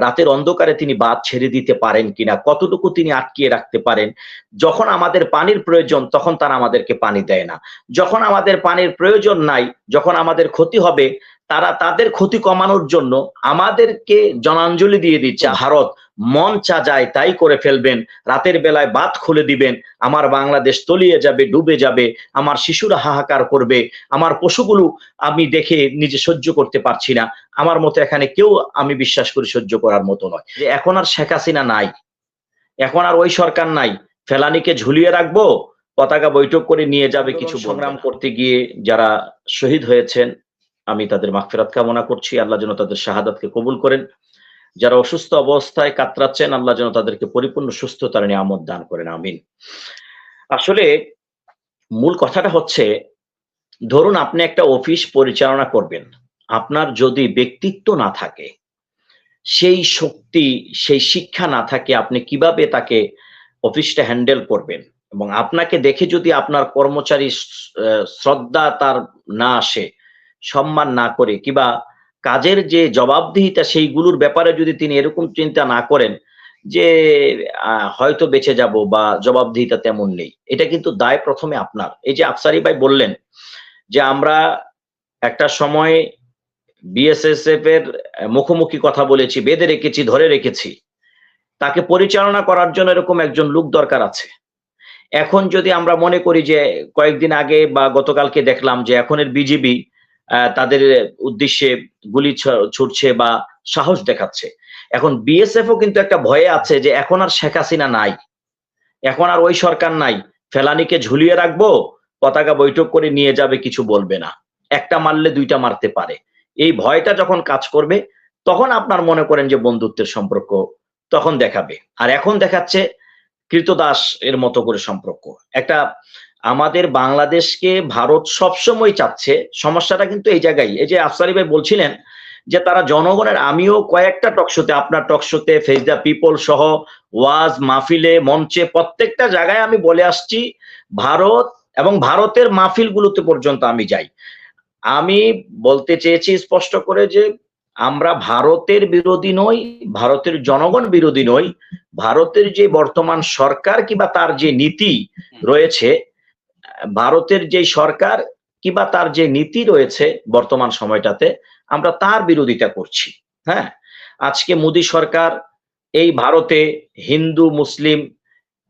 রাতের অন্ধকারে তিনি বাদ ছেড়ে দিতে পারেন কিনা, কতটুকু তিনি আটকিয়ে রাখতে পারেন, যখন আমাদের পানির প্রয়োজন তখন তারা আমাদেরকে পানি দেয় না। যখন আমাদের পানির প্রয়োজন নাই, যখন আমাদের ক্ষতি হবে তারা তাদের ক্ষতি কমানোর জন্য আমাদেরকে জনাঞ্জলি দিয়ে দিচ্ছে। ভারত মন চা যায় তাই করে ফেলবেন। রাতের বেলায় বাত খুলে দিবেন। আমার বাংলাদেশ তলিয়ে যাবে ডুবে যাবে। আমার শিশুরা হাহাকার করবে। আমার পশুগুলো আমি দেখে নিজে সহ্য করতে পারছি না। আমার মতো এখানে কেউ আমি বিশ্বাস করি সহ্য করার মতো নয়। যে এখন আর শেখ হাসিনা নাই। এখন আর ওই সরকার নাই। ফেলানিকে ঝুলিয়ে রাখব পতাকা বৈঠক করে নিয়ে যাবে কিছু সংগ্রাম করতে গিয়ে যারা শহীদ হয়েছেন। আমি তাদের মাগফিরাত কামনা করছি। আল্লাহ যেন তাদের শাহাদাতকে কবুল করেন। যারা অসুস্থ অবস্থায় কাতরাচ্ছেন, আল্লাহ যেন তাদেরকে পরিপূর্ণ সুস্থতার নিয়ামত দান করেন। আমিন। আসলে মূল কথাটা হচ্ছে, ধরুন আপনি একটা অফিস পরিচালনা করবেন। আপনার যদি ব্যক্তিত্ব না থাকে, সেই শক্তি, সেই শিক্ষা না থাকে, আপনি কীভাবে তাকে অফিসটা হ্যান্ডেল করবেন? এবং আপনাকে দেখে যদি আপনার কর্মচারী শ্রদ্ধা তার না আসে সম্মান না করে, কিবা কাজের যে জবাবদিহিতা সেইগুলোর ব্যাপারে যদি তিনি এরকম চিন্তা না করেন যে হয়তো বেঁচে যাব বা জবাবদিহিতা তেমন নেই। এটা কিন্তু দায় প্রথমে আপনার। এই যে আফসারি ভাই বললেন যে, আমরা একটা সময় বিএসএসএফ এর মুখোমুখি কথা বলেছি, বেঁধে রেখেছি, ধরে রেখেছি। তাকে পরিচালনা করার জন্য এরকম একজন লোক দরকার আছে। এখন যদি আমরা মনে করি যে, কয়েকদিন আগে বা গতকালকে দেখলাম যে এখনের বিজিবি তাদের উদ্দেশ্যে গুলি ছুটছে বা সাহস দেখাচ্ছে। এখন বিএসএফ ও কিন্তু একটা ভয়ে আছে যে এখন আর শেখ হাসিনা নাই। এখন আর ওই সরকার নাই। ফেলানিকে ঝুলিয়ে রাখব, পতাকা বৈঠক করে নিয়ে যাবে কিছু বলবে না। একটা মারলে দুইটা মারতে পারে। এই ভয়টা যখন কাজ করবে, তখন আপনার মনে করেন যে বন্ধুত্বের সম্পর্ক তখন দেখাবে। আর এখন দেখাচ্ছে কৃতদাস এর মতো করে সম্পর্ক। একটা আমাদের বাংলাদেশকে ভারত সবসময় চাচ্ছে। সমস্যাটা কিন্তু এই জায়গায়। এই যে আফসারি ভাই বলছিলেন যে তারা জনগণের আমিও কয়েকটা টকশোতে আপনার টকশোতে ফেস দ্য পিপল সহ ওয়াজ মাহফিলে মঞ্চে প্রত্যেকটা জায়গায় আমি বলে আসছি ভারত এবং ভারতের মাহফিলগুলোতে পর্যন্ত আমি যাই। আমি বলতে চেয়েছি স্পষ্ট করে যে আমরা ভারতের বিরোধী নই ভারতের জনগণ বিরোধী নই ভারতের যে বর্তমান সরকার কিংবা তার যে নীতি রয়েছে ভারতের যে সরকার কিংবা তার যে নীতি রয়েছে বর্তমান সময়টাতে, আমরা তার বিরোধিতা করছি হ্যাঁ? আজকে মোদী সরকার এই ভারতে হিন্দু, মুসলিম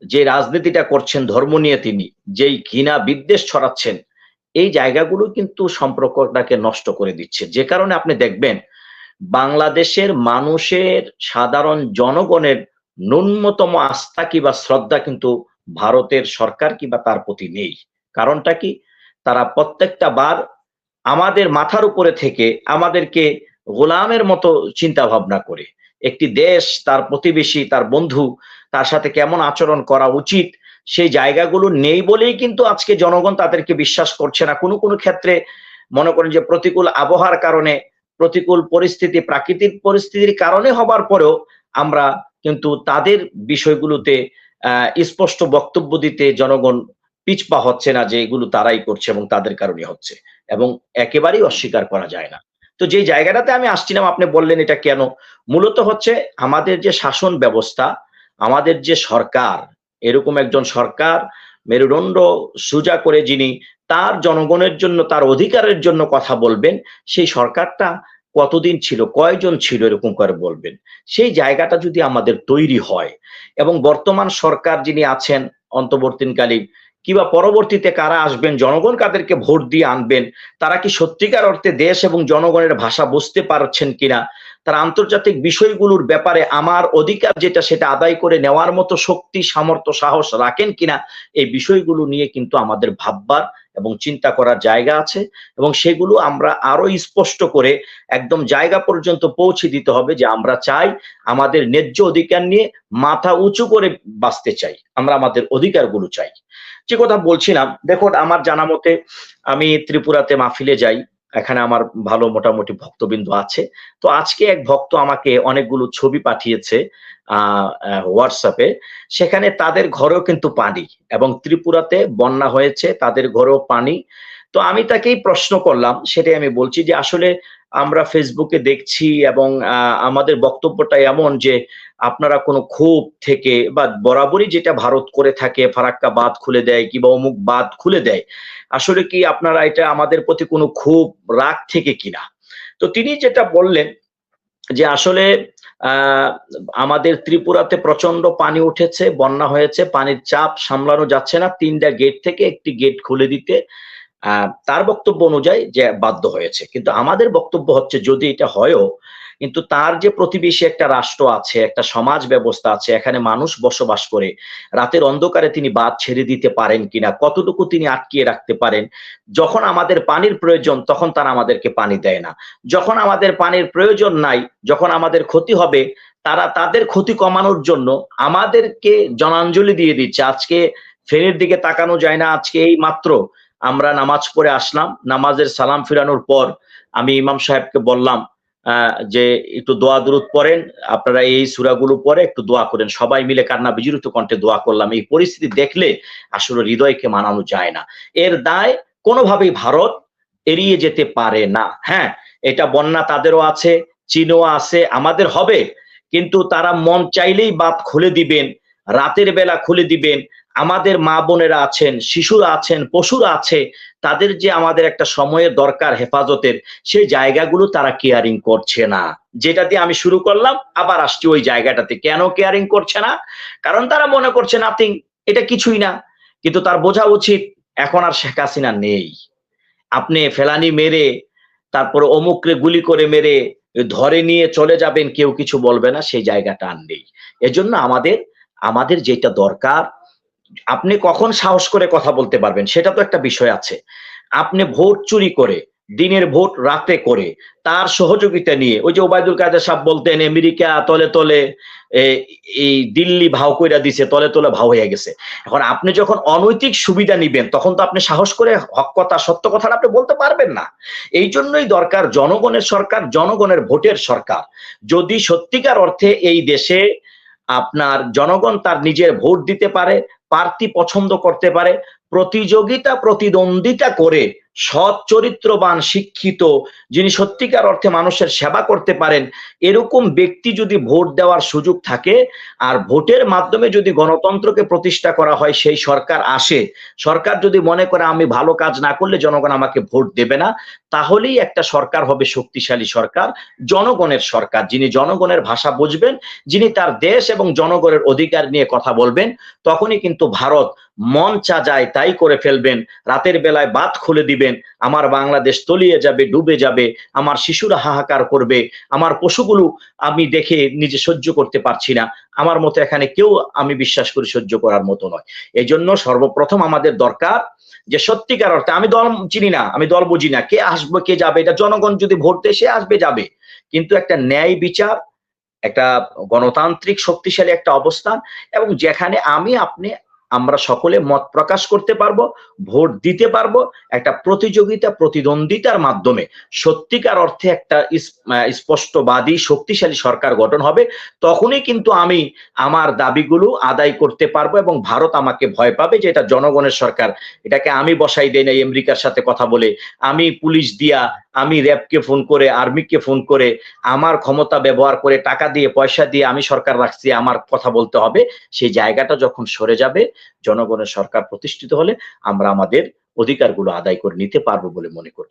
যে রাজনীতিটা করছেন, ধর্ম নিয়ে তিনি, যেই ঘৃণা, বিদ্বেষ ছড়াচ্ছেন, এই জায়গাগুলো কিন্তু সম্পর্কটাকে নষ্ট করে দিচ্ছে। যে কারণে আপনি দেখবেন, বাংলাদেশের মানুষের সাধারণ জনগণের ন্যূনতম আস্থা কিংবা শ্রদ্ধা কিন্তু ভারতের সরকার কিংবা তার প্রতি নেই। কারণটা কি? তারা প্রত্যেকটা বার আমাদের মাথার উপরে থেকে আমাদেরকে গোলামের মতো চিন্তা ভাবনা করে। একটি দেশ, তার প্রতিবেশী, তার বন্ধু, তার সাথে কেমন আচরণ করা উচিত, সেই জায়গাগুলো নেই বলেই কিন্তু আজকে জনগণ তাদেরকে বিশ্বাস করছে না। কোনো কোনো ক্ষেত্রে মনে করেন যে প্রতিকূল আবহাওয়ার কারণে, প্রতিকূল পরিস্থিতি, প্রাকৃতিক পরিস্থিতির কারণে হবার পরেও আমরা কিন্তু তাদের বিষয়গুলোতে স্পষ্ট বক্তব্য দিতে জনগণ পিছপা হচ্ছে না যে এগুলো তারাই করছে এবং তাদের কারণে হচ্ছে এবং একেবারেই অস্বীকার করা যায় না। তো যে জায়গাটাতে আমি আসছিলাম, আপনি বললেন এটা কেন? মূলত হচ্ছে আমাদের যে শাসন ব্যবস্থা, আমাদের যে সরকার, এরকম একজন সরকার, মেরুদণ্ড সোজা করে যিনি, তার জনগণের জন্য, তার অধিকারের জন্য কথা বলবেন, সেই সরকারটা কতদিন ছিল, কয়জন ছিল, এরকম করে বলবেন। সেই জায়গাটা যদি আমাদের তৈরি হয় এবং বর্তমান সরকার যিনি আছেন, অন্তর্বর্তীকালীন কিংবা পরবর্তীতে কারা আসবেন, জনগণ কাদেরকে ভোট দিয়ে আনবেন, তারা কি সত্যিকার অর্থে দেশ এবং জনগণের ভাষা বুঝতে পারছেন কিনা? তারা আন্তর্জাতিক বিষয়গুলোর ব্যাপারে আমার অধিকার যেটা সেটা আদায় করে নেওয়ার মতো শক্তি, সামর্থ্য, সাহস রাখেন কিনা, এই বিষয়গুলো নিয়ে কিন্তু আমাদের ভাববার এবং চিন্তা করার জায়গা আছে এবং সেগুলো আমরা আরও স্পষ্ট করে একদম জায়গা পর্যন্ত পৌঁছে দিতে হবে যে আমরা চাই আমাদের ন্যায্য অধিকার নিয়ে মাথা উঁচু করে বাঁচতে চাই। আমরা আমাদের অধিকারগুলো চাই। যে কথা বলছিলাম দেখো আমার জানা মতে আমি ত্রিপুরাতে মাহফিলে যাই। এখানে আমার ভালো মোটামুটি ভক্তবিন্দু আছে। তো আজকে এক ভক্ত আমাকে অনেকগুলো ছবি পাঠিয়েছে হোয়াটসঅ্যাপে সেখানে তাদের ঘরেও কিন্তু পানি এবং ত্রিপুরাতে বন্যা হয়েছে, তাদের ঘরেও পানি। তো আমি তাকেই প্রশ্ন করলাম, সেটাই আমি বলছি যে আসলে আমরা ফেসবুকে দেখছি এবং আমাদের বক্তব্যটা এমন যে আপনারা কোনো ক্ষোভ থেকে বা বরাবরই যেটা ভারত করে থাকে, ফারাক্কা বাঁধ খুলে দেয় কিংবা অমুক বাঁধ খুলে দেয়, আসলে কি আপনারা এটা আমাদের প্রতি কোনো ক্ষোভ, রাগ থেকে কিনা? তো তিনি যেটা বললেন যে আসলে আমাদের ত্রিপুরাতে প্রচণ্ড পানি উঠেছে, বন্যা হয়েছে, পানির চাপ সামলানো যাচ্ছে না। তিনটা গেট থেকে একটি গেট খুলে দিতে তার বক্তব্য অনুযায়ী যে বাধ্য হয়েছে। কিন্তু আমাদের বক্তব্য হচ্ছে, যদি এটা হয়ও, কিন্তু তার যে প্রতিবেশী একটা রাষ্ট্র আছে, একটা সমাজ ব্যবস্থা আছে, এখানে মানুষ বসবাস করে, রাতের অন্ধকারে তিনি বাদ ছেড়ে দিতে পারেন কিনা, কতটুকু তিনি আটকিয়ে রাখতে পারেন, যখন আমাদের পানির প্রয়োজন, তখন তারা আমাদেরকে পানি দেয় না। যখন আমাদের পানির প্রয়োজন নাই, যখন আমাদের ক্ষতি হবে, তারা তাদের ক্ষতি কমানোর জন্য আমাদেরকে জনাঞ্জলি দিয়ে দিচ্ছে। আজকে ফেরের দিকে তাকানো যায় না, আজকে এই মাত্র আমরা নামাজ পড়ে আসলাম, নামাজের সালাম ফিরানোর পর আমি ইমাম সাহেবকে বললাম যে একটু দোয়া দূরত পড়েন, আপনারা এই সুরাগুলো পরে একটু দোয়া করেন। সবাই মিলে কান্না বিজড়িত কণ্ঠে দোয়া করলাম। এই পরিস্থিতি দেখলে আসলে হৃদয়কে মানানো যায় না। এর দায় কোনোভাবেই ভারত এড়িয়ে যেতে পারে না। হ্যাঁ এটা বন্যা তাদেরও আছে, চীনও আছে, আমাদের হবে। কিন্তু তারা মন চাইলেই বাদ খুলে দিবেন, রাতের বেলা খুলে দিবেন আমাদের মা বোনেরা আছেন, শিশুরা আছেন, পশুরা আছে, তাদের যে আমাদের একটা সময়ের দরকার হেফাজতের, সেই জায়গাগুলো তারা কেয়ারিং করছে না। যেটা দিয়ে আমি শুরু করলাম, আবার আসছি ওই জায়গাটাতে। কেন কেয়ারিং করছে না? কারণ তারা মনে করছে নাথিং এটা কিছুই না। কিন্তু তার বোঝা উচিত, এখন আর শেখ হাসিনা নেই। আপনি ফেলানি মেরে, তারপরে অমুকরে গুলি করে মেরে, ধরে নিয়ে চলে যাবেন, কেউ কিছু বলবে না, সেই জায়গাটা আর নেই। এজন্য আমাদের আমাদের যেটা দরকার আপনি কখন সাহস করে কথা বলতে পারবেন সেটা তো একটা বিষয় আছে। আপনি ভোট চুরি করে, দিনের ভোট রাতে করে, তার সহযোগিতা নিয়ে, ওই যে ওবায়দুল কাদের সাহেব বলতেন, আমেরিকা তলে তলে এই দিল্লি ভাও কইরা দিছে, তলে তলে ভাও হয়ে গেছে। এখন আপনি যখন অনৈতিক সুবিধা নিবেন, তখন তো আপনি সাহস করে হক কথা, সত্য কথাটা আপনি বলতে পারবেন না। এই জন্যই দরকার জনগণের সরকার, জনগণের ভোটের সরকার। যদি সত্যিকার অর্থে এই দেশে আপনার জনগণ তার নিজের ভোট দিতে পারে প্রার্থী পছন্দ করতে পারে প্রতিযোগিতা প্রতিদ্বন্দ্বিতা করে সৎ চরিত্রবান, শিক্ষিত, যিনি সত্যিকার অর্থে মানুষের সেবা করতে পারেন, এরকম ব্যক্তি যদি ভোট দেওয়ার সুযোগ থাকে আর ভোটের মাধ্যমে যদি গণতন্ত্রকে প্রতিষ্ঠা করা হয়, সেই সরকার আসে। সরকার যদি মনে করে আমি ভালো কাজ না করলে জনগণ আমাকে ভোট দেবে না, তাহলেই একটা সরকার হবে শক্তিশালী সরকার, জনগণের সরকার। যিনি জনগণের ভাষা বুঝবেন, যিনি তার দেশ এবং জনগণের অধিকার নিয়ে কথা বলবেন, তখনই কিন্তু ভারত মন চা যায় তাই করে ফেলবেন। রাতের বেলায় বাত খুলে দিবেন। আমার বাংলাদেশ তলিয়ে যাবে, ডুবে যাবে, আমার শিশুরা হাহাকার করবে, আমার পশুগুলো আমি দেখে নিজে সহ্য করতে পারছি না, আমার মতো এখানে কেউ আমি বিশ্বাস করি সহ্য করার মতো নয়। এই জন্য সর্বপ্রথম আমাদের দরকার যে সত্যিকার অর্থে, আমি দল চিনি না, আমি দল বুঝি না, কে আসবে, কে যাবে, এটা জনগণ যদি ভোট দেয়, সে আসবে, যাবে। কিন্তু একটা ন্যায় বিচার, একটা গণতান্ত্রিক শক্তিশালী একটা অবস্থান এবং যেখানে আমি, আপনি আমরা সকলে মত প্রকাশ করতে পারব, ভোট দিতে পারব, একটা প্রতিযোগিতা, প্রতিদ্বন্দ্বিতার মাধ্যমে। সত্যিকার অর্থে একটা স্পষ্টবাদী, শক্তিশালী সরকার গঠন হবে, তখনই কিন্তু আমি আমার দাবিগুলো আদায় করতে পারব এবং ভারত আমাকে ভয় পাবে যে এটা জনগণের সরকার। এটাকে আমি বসাই দেই নাই, আমেরিকার সাথে কথা বলে। আমি পুলিশ দিয়া, আমি র্যাবকে ফোন করে, আর্মিকে ফোন করে, আমার ক্ষমতা ব্যবহার করে টাকা দিয়ে, পয়সা দিয়ে আমি সরকার রাখছি, আমার কথা বলতে হবে। সেই জায়গাটা যখন সরে যাবে জনগণের সরকার প্রতিষ্ঠিত হলে আমরা আমাদের অধিকারগুলো আদায় করে নিতে পারব বলে মনে করছি।